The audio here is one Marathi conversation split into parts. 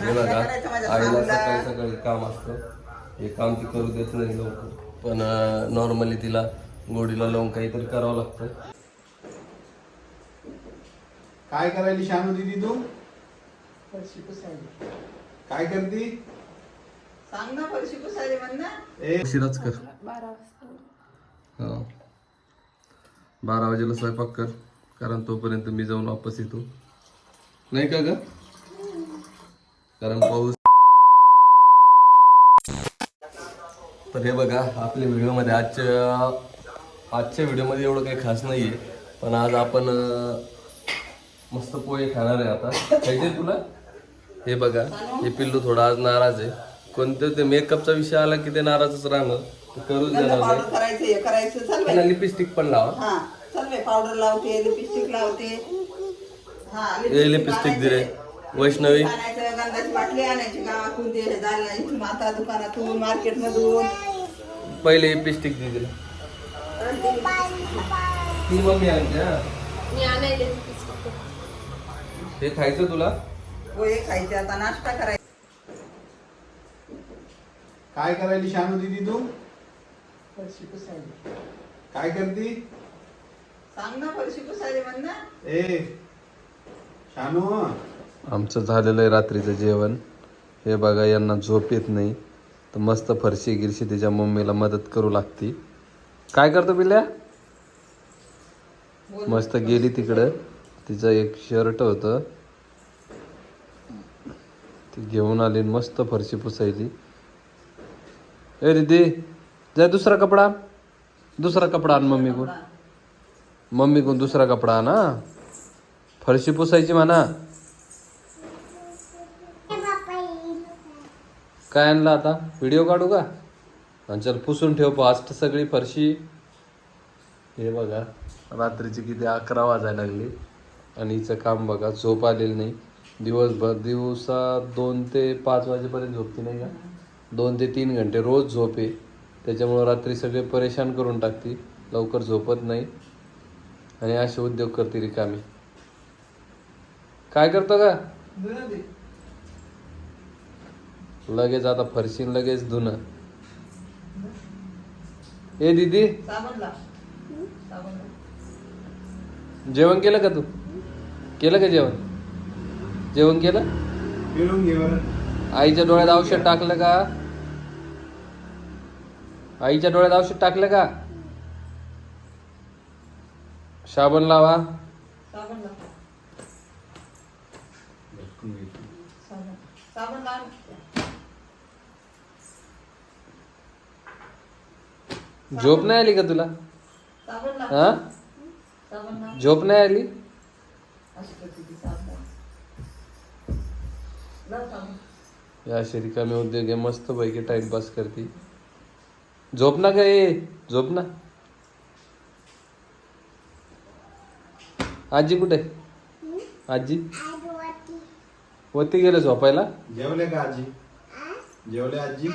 हे बघा आईला सकाळी सकाळी काम असतं. हे काम ती करू देत नाही लवकर. पण नॉर्मली तिला गोडीला लावून काहीतरी करावं लागतं. काय करायली शानू दिदी तू? काय करती? सांग ना फरशी पुसायली म्हण ना ए. उशिराच कर. हो. बारा वाजेला स्वयंपाक कर कारण तोपर्यंत मी जाऊन वापस येतो. नाही का ग? कारण पाऊस तर हे बघा आपल्या व्हिडिओमध्ये आजच्या आजच्या व्हिडिओमध्ये एवढं काही खास नाही आहे पण आज आपण मस्त पोहे खाणार आहे आता. खायचे तुला? हे बघा हे पिल्लू थोडा आज नाराज आहे. कोणतं ते मेकअपचा विषय आला की ते नाराजच राहणार? ते करूच देणार नाही. लिपस्टिक पण लावा. पावडर लावते लिपस्टिक लावते. लिपस्टिक दिले वैष्णवी? गंधाची बाटली आणायची गावातून ते झालं इथून आता दुकानातून मार्केटमधून. पहिले लिपस्टिक दे दिला ती मम्मी आणते हा. हे खायचं तुला? पोहे खायचे. आता नाश्ता करायचा. काय करायली शानू दिदी तू? फरशी काय करती? सांग ना फरशी पुसायली म्हण ना. ए शानू. आमचं झालेलं आहे रात्रीचं जेवण. हे बघा यांना झोप येत नाही. तर मस्त फरशी गिरशी तिच्या मम्मीला मदत करू लागती. काय करतो बिल्या? मस्त गेली तिकडं. तिचं एक शर्ट होतं. ती घेऊन आली आणि मस्त फरशी पुसायली. ए दीदी जा दुसरा कपडा. दुसरा कपडा आण मम्मी कोण मम्मी कोण दुसरा कपडा आण फरशी पुसायची म्हणा. काय आणलं आता? व्हिडिओ काढू का? आणि चल पुसून ठेव फास्ट सगळी फरशी. हे बघा रात्रीची किती अकरा वाजायला लागली. आणि हिचं काम बघा झोप आलेली नाही. दिवसभर दिवसा दोन ते पाच वाजेपर्यंत झोपते नाही का? दोन ते तीन घंटे रोज झोप आहे. त्याच्यामुळं रात्री सगळे परेशान करून टाकते. लवकर झोपत नाही. आणि असे उद्योग करते रिकामी. काय करतो का? लगेच आता फरशीन लगेच धुणं ए दीदी. साबण लाव साबण लाव जेवण केलं का तू? केलं का जेवण? जेवण केलं? आईच्या डोळ्यात औषध टाकलं का? आईच्या डोळ्यात औषध टाकलं का? साबण लावा. साबण लाव साबण साबण लाव झोप नाही आली का तुला? हा? झोप नाही आली? या अशी रिकामी उद्योग आहे मस्त पैकी टाइमपास करते. झोप ना का ए झोप ना. आजी कुठे? आजी? वरती गेले झोपायला? जेवले का आजी? जेवले आजी?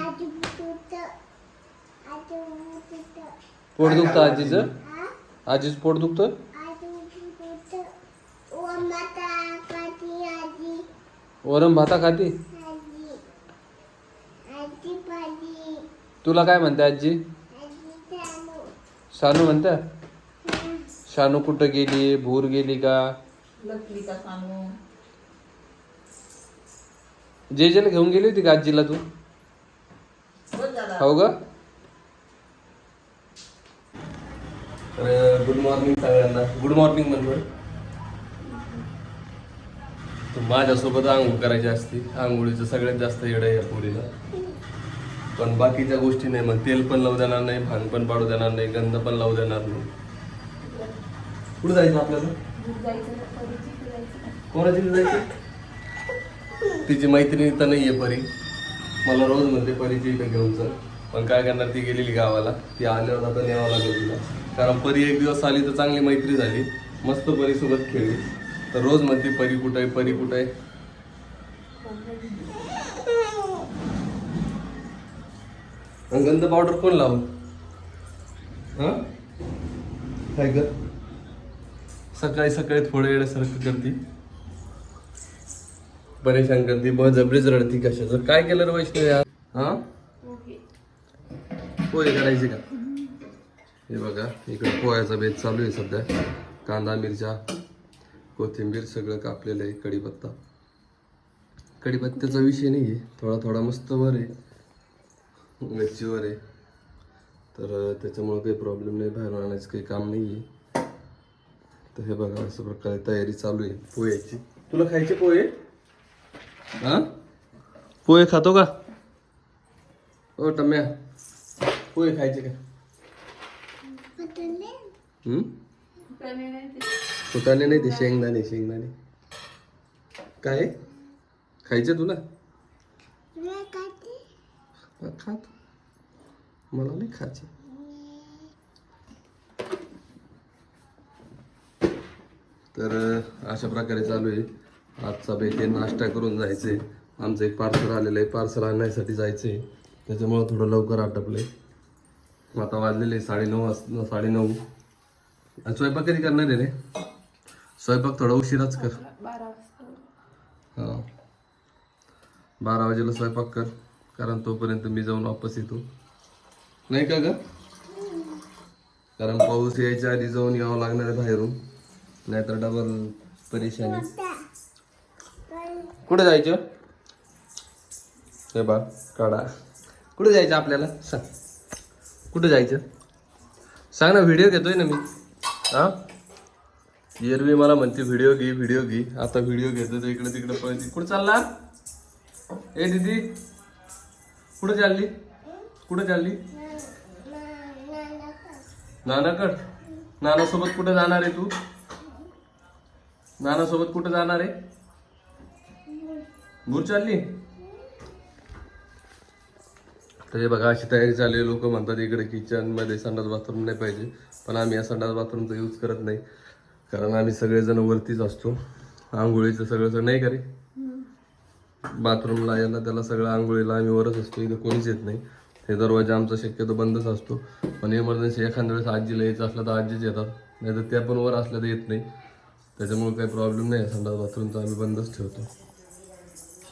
पोट दुखतं आजीचं? आजीचं? पोट दुखतं? वरण भाता खाती? तुला काय म्हणते आजी? शानू म्हणते? शानू कुठं गेली? भूर गेली का? सांगू जेजेला घेऊन गेली होती का आजीला तू? बस झाला. तर गुड मॉर्निंग सगळ्यांना. गुड मॉर्निंग म्हणतो तर माझ्यासोबत आंघोळ करायची असते. आंघोळीचं सगळ्यात जास्त येड आहे या पोरीला. पण बाकीच्या गोष्टी नाही मग तेल पण लावू देणार नाही भांग पण पाडू देणार नाही गंध पण लावू देणार नाही. कुठं जायचं आपल्याला? कोणाची जायचं? तिची मैत्रिणी तर नाहीये परी. मला रोज म्हणते परीची इथं घेऊन चल. पण काय करणार ती गेलेली गावाला. ती आल्यावर आता न्यावं लागेल तिला. कारण परी एक दिवस आली तर चांगली मैत्री झाली. मस्त परीसोबत खेळली. तर रोज म्हणते परी कुठं आहे परी कुठं आहे? गंध पावडर कोण लावून हा? काय कर सकाळी सकाळी थोडं येण्यासारखं करते. परेशान करते. बळजबरीच रडती कशाचं. काय केलं रे वैष्णव यार हा? पोहे करायचे का? हे बघा इकडे पोह्याचा बेत चालू आहे सध्या. कांदा मिरच्या कोथिंबीर सगळं कापलेलं आहे कढीपत्ता कढीपत्त्याचा विषय नाही आहे थोडा थोडा मस्त वर आहे. मिरचीवर आहे. तर त्याच्यामुळं काही प्रॉब्लेम नाही बाहेर आणायचं काही काम नाही आहे. तर हे बघा अशा प्रकारे तयारी चालू आहे पोह्याची. तुला खायचे पोहे? हा? पोहे खातो का? ओ टम्या. पोहे खायचे का? हम्म? फुटाणे नाही ते. शेंगदाणे शेंगदाणे. काय? आहे? खायचे तुला? हा, खात. मला नाही खायचे. तर अं, अशा प्रकारे चालू आहे. आजचा बेटे नाश्ता करून जायचंय. आमचं एक पार्सल आलेलं आहे. पार्सल आणण्यासाठी जायचंय. त्याच्यामुळं थोडं लवकर आटपलंय. आता वाजलेले साडेनऊ वाजता साडेनऊ आणि स्वयंपाक कधी करणार आहे रे? स्वयंपाक थोडा उशिराच कर. हा. बारा वाजेला स्वयंपाक कर कारण तोपर्यंत मी जाऊन वापस येतो. नाही का ग? कारण पाऊस यायच्या आधी जाऊन यावं लागणार आहे बाहेरून. नाहीतर डबल परेशानी. कुठे जायचं? हे बा काढा. कुठे जायचं आपल्याला? सांग. कुठं जायचं? सांग ना व्हिडिओ घेतोय ना मी. हा? एरवी मला म्हणते व्हिडिओ घे व्हिडिओ घे. आता व्हिडिओ घेतो तर इकडे तिकडे पळते. कुठं चालला? ए दीदी. कुठं चालली? कुठं चालली? नानाकड. नानासोबत कुठं जाणार आहे तू? नानासोबत कुठं जाणार आहे? भूर चालली? तर हे बघा अशी तयारी चालली लोक म्हणतात इकडे किचनमध्ये संडास बाथरूम नाही पाहिजे. पण आम्ही या संडास बाथरूमचा यूज करत नाही. कारण आम्ही सगळेजण वरतीच असतो. आंघोळीचं सगळं नाही नाही करे बाथरूमला याला त्याला सगळं आंघोळीला आम्ही वरच असतो. इथं कोणीच येत नाही. हे दरवाजा आमचा शक्यतो बंदच असतो. पण इमर्जन्सी एखाद्या वेळेस आजीला यायचं असलं तर आजीच येतात. नाही तर त्या पण वर असल्या तर येत नाही. त्याच्यामुळे काही प्रॉब्लेम नाही. संडास बाथरूमचा आम्ही बंदच ठेवतो.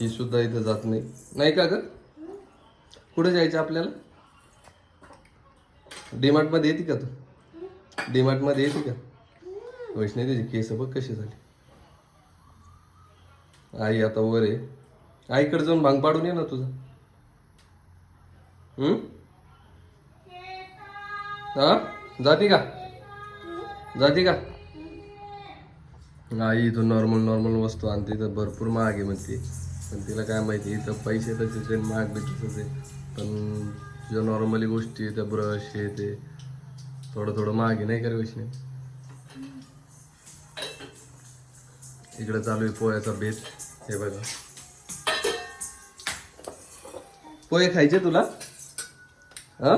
ही सुद्धा इथं जात नाही. नाही का गं? कुठे जायचं आपल्याला? डीमार्टमध्ये येते का तू? डीमार्टमध्ये येते का? वैष्णवी तुझी केस बघ कशी झाली. आई आता वर आहे. आईकडे जाऊन भांग पाडून ये ना तुझं. हा? जाती का? जाती का? आई इथून नॉर्मल नॉर्मल वस्तू आणते तर भरपूर महाग आहे म्हणते. पण तिला काय माहिती इथं पैसे तसेच आहे महाग भेटत होते आहे. पण ज्या नॉर्मली गोष्टी आहे त्या ब्रश हे ते थोडं थोडं मागे नाही का विषय इकडे चालू आहे पोह्याचा बेत हे बघा. पोहे खायचे तुला? हा?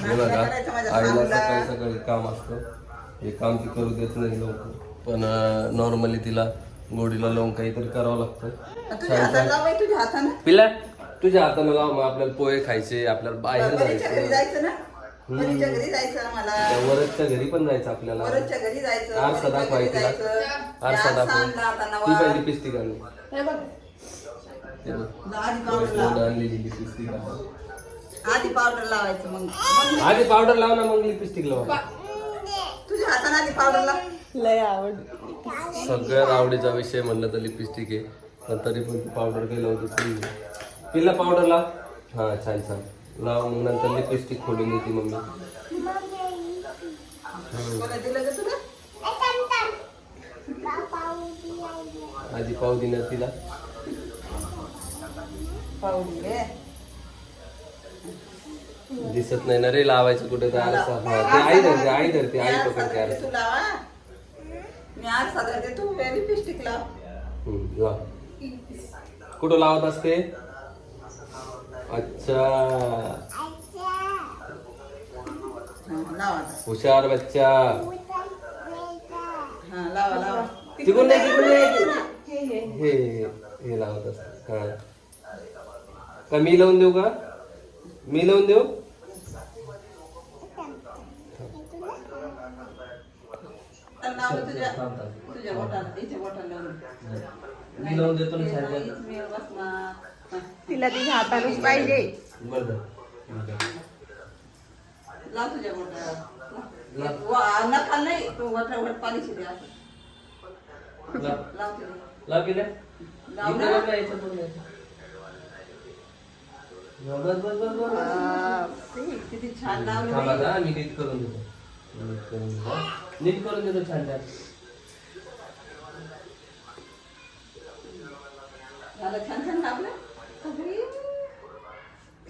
हे बघा आईला सकाळी सकाळी काम असतं. हे काम ती करू देत नाही लवकर. पण नॉर्मली तिला गोडीला लावून काहीतरी करावं लागतं. तुझ्या हाताला लाव बाई, तुझ्या हातानं. पिला तुझ्या हाताने लाव मग आपल्याला पोहे खायचे आपल्याला बाहेर घरी जायचं. जायचं ना? घरी जायचं मला त्या वरच्या घरी पण जायचं आपल्याला. वरच्या घरी जायचं आरसा परीच्या दाखवाय घरी तिला. जायचं. आरसा त्या दाखव सांडला आता ती नवा. पण लिपस्टिक आणली हे बघ, ते बघ. आधी पावडर लाव. वैष्णवने आणलेली लिपस्टिक आहे. आधी पावडर लावायचं मग. मग आधी पावडर लाव ना मग लिपस्टिक लाव तुझ्या हाताने आधी पावडर लाव. लय आवड. सगळ्यात आवडीचा विषय म्हणलं तर लिपस्टिक आहे. पण तरी पण ती पावडर काही लावते ती तिला पावडर लाव. हा छान छान. लाव मग नंतर लिपस्टिक खोलून देते मम्मी. आधी पाव देणार तिला. दिसत नाही ना रे लावायचं कुठे तर आरसा. हा ते आई धरते आई धरते आई पकडते आरसा. मी आज साधारण तू लिपस्टिक लाव. हम्म, लाव. कुठं लावत असते? अच्छा. लावा. हुशार बच्चा. हा लावा लावा. तिकडून नाही तिकडून नाही हे हे- हे लावत असते. हा का मी लावून देऊ का? मी लावून देऊ? तुझ्या तुझ्या बोटाला बोटाला लावलं मी लावून देतो ना. हा. तिला तिच्या हातानेच पाहिजे बरं लाव तुझ्या बोटाला वा- नखाल नाही तू वट वट पालिशी द्या लाव. लाव तुझ्या लाव केल्या लाव इकडे ना. बघ ना, याच्यात बघ ना. बस बस बस बस बापरे, किती छान लावलं थांबा बाई. ना, मी नीट करून देतो नीट करून देतो नीट करून देतो छान छान झालं छान छान लावलं अरे.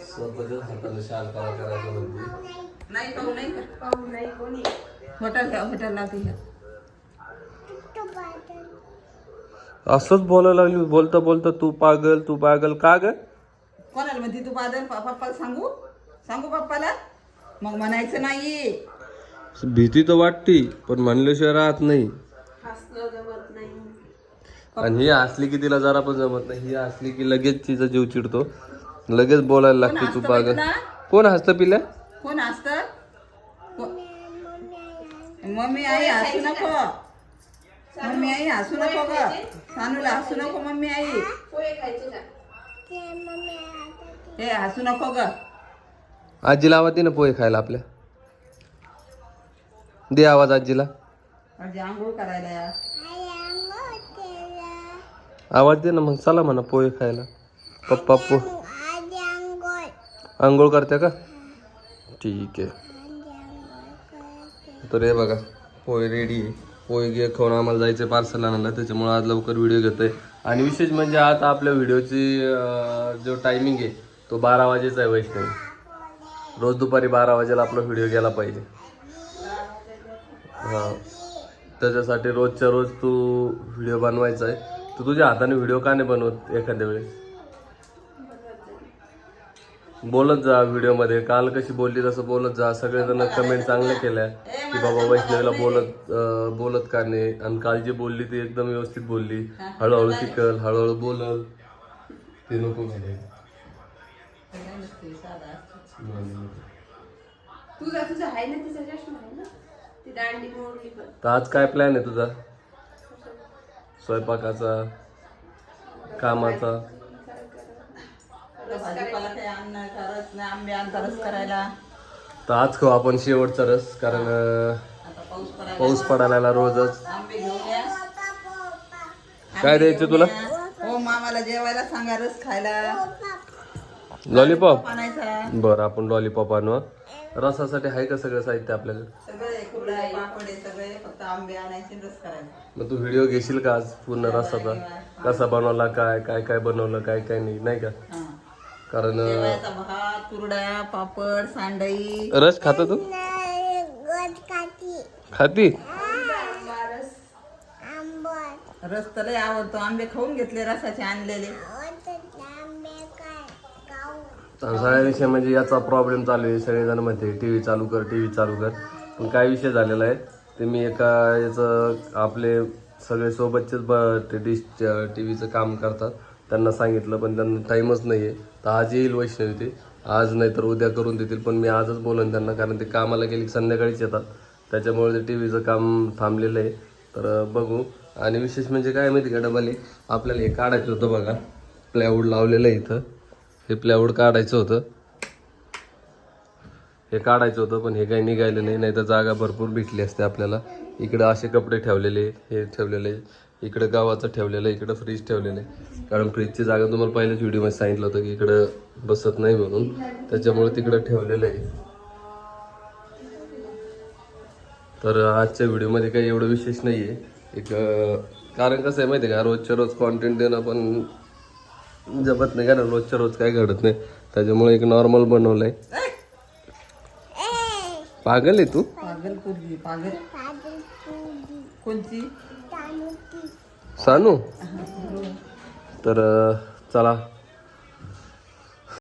स्वतःच्याच हाताने शाल कला करायचं म्हणते नाही पाहू नाही का? पाहू नाही कोणी. होटल घ्या होटल लावते ह्या असंच बोलायला लागली बोलता बोलता तू पागल तू पागल. का ग? कोणाला म्हणते तू बादल पा- पप्पाला सांगू? सांगू पप्पाला? मग म्हणायचं नाही भीती तर वाटती पण म्हणल्याशिवाय राहत नाही. आणि ही असली की तिला जरा पण जमत नाही. ही असली की लगेच तिचा जीव चिडतो. लगेच बोलायला लागते तू हसतं तुला? कोण हसतं पिल्या कोण असत मम्मी आई हसू नको. मम्मी आई हसू नको ग. सानूला हसू नको मम्मी आई. हे हसू नको ग. आजीला आवाज दे ना पोहे खायला आपल्या. दे आवाज आजीला. माझी आंघोळ करायला आवाज दे ना मग चला म्हणा पोहे खायला. पप्पा पो आंघोळ करते का? ठीक आहे. तर हे बघा पोहे रेडी आहे. पोहे घे खाऊन आम्हाला जायचं पार्सल आणायला त्याच्यामुळे आज लवकर व्हिडिओ घेतोय. आणि विशेष म्हणजे आज आपल्या व्हिडिओची जो टायमिंग आहे तो बारा वाजेचा आहे वैष्णवी. रोज दुपारी बारा वाजेला आपला व्हिडिओ गेला पाहिजे. हा. त्याच्यासाठी रोजच्या रोज तू व्हिडिओ बनवायचा आहे. तू तुझ्या हाताने व्हिडिओ का नाही बनवत एखाद्या वेळेस? बोलत जा व्हिडिओमध्ये काल कशी बोलली तसं बोलत जा. सगळेजण कमेंट चांगले केल्या की बाबा वैष्णवीला बोलत अं, बोलत का नाही? आणि काल जी बोलली ती एकदम व्यवस्थित बोलली. हळूहळू शिकल हळूहळू बोलल. ते नको म्हणे. तुझा तुझा आहे ना तिचा चष्मा आहे ना? ती दांडी मोडली पण. तर आज काय प्लॅन आहे तुझा? स्वयंपाकाचा कामाचा. भाजीपाला काही आणणार रस नाही आंबे आणता रस करायला. तर आज खाऊ आपण शेवटचा रस कारण आता पाऊस पडायला पाऊस पडायला रोजच. आंबे घेऊन या. काय द्यायचं तुला? हो मामाला जेवायला सांगा रस खायला. लॉलीपॉप? आणायचा. बरं आपण लॉलीपॉप आणू रसासाठी आहे का सगळं साहित्य आपल्याकडे? सगळे कुरडे पापडे सगळे फक्त आंबे आणायचे आणि रस करायचा. मग तू व्हिडिओ घेशील का आज? पूर्ण रसाचा? कसा बनवला काय? काय काय बनवलं? काय काय नाही? नाही का? हा. कारण अं, जेवायचा भात कुरड्या पापड सांडई. रस खाता तू? खाती? रस तर लय आवडतो. आंबे खाऊन घेतले रसाचे आणलेले. सगळ्या विषय म्हणजे याचा प्रॉब्लेम चालू आहे. सगळेजण म्हणते टी व्ही चालू कर टी व्ही चालू कर. पण काय विषय झालेला आहे? ते मी एका याचं आपले सगळे सोबतचेच ब ते डिश टी व्हीचं काम करतात. त्यांना सांगितलं पण त्यांना टाईमच नाही आहे तर आज येईल वैष्णवी ते. आज नाही तर उद्या करून देतील पण मी आजच बोलन त्यांना कारण ते कामाला गेली की संध्याकाळीच येतात. त्याच्यामुळे ते टी व्हीचं काम थांबलेलं आहे. तर बघू. आणि विशेष म्हणजे काय माहिती का डबल? आपल्याला हे काढायचं होतं बघा. प्लायवूड लावलेलं आहे इथं. हे प्लॅवूड काढायचं होतं. हे काढायचं होतं पण हे काही निघायलं नाही नाही तर जागा भरपूर भेटली असते आपल्याला. इकडं असे कपडे ठेवलेले हे ठेवलेले इकडं गावाचं ठेवलेलं इकडं फ्रीज ठेवलेलं. आहे कारण फ्रीजची जागा तुम्हाला पहिल्याच व्हिडिओमध्ये सांगितलं होतं की इकडं बसत नाही म्हणून. त्याच्यामुळे तिकडं ठेवलेलं आहे. तर आजच्या व्हिडिओमध्ये काही एवढं विशेष नाही आहे एक कारण कसं आहे माहिती आहे का रोजच्या रोज कॉन्टेंट देणं पण जपत नाही कारण रोजच्या रोज काय घडत नाही. त्याच्यामुळे एक नॉर्मल बनवलं आहे पागल आहे तू? पागल. पोरगी पागल कोणची सानू तर अं, चला.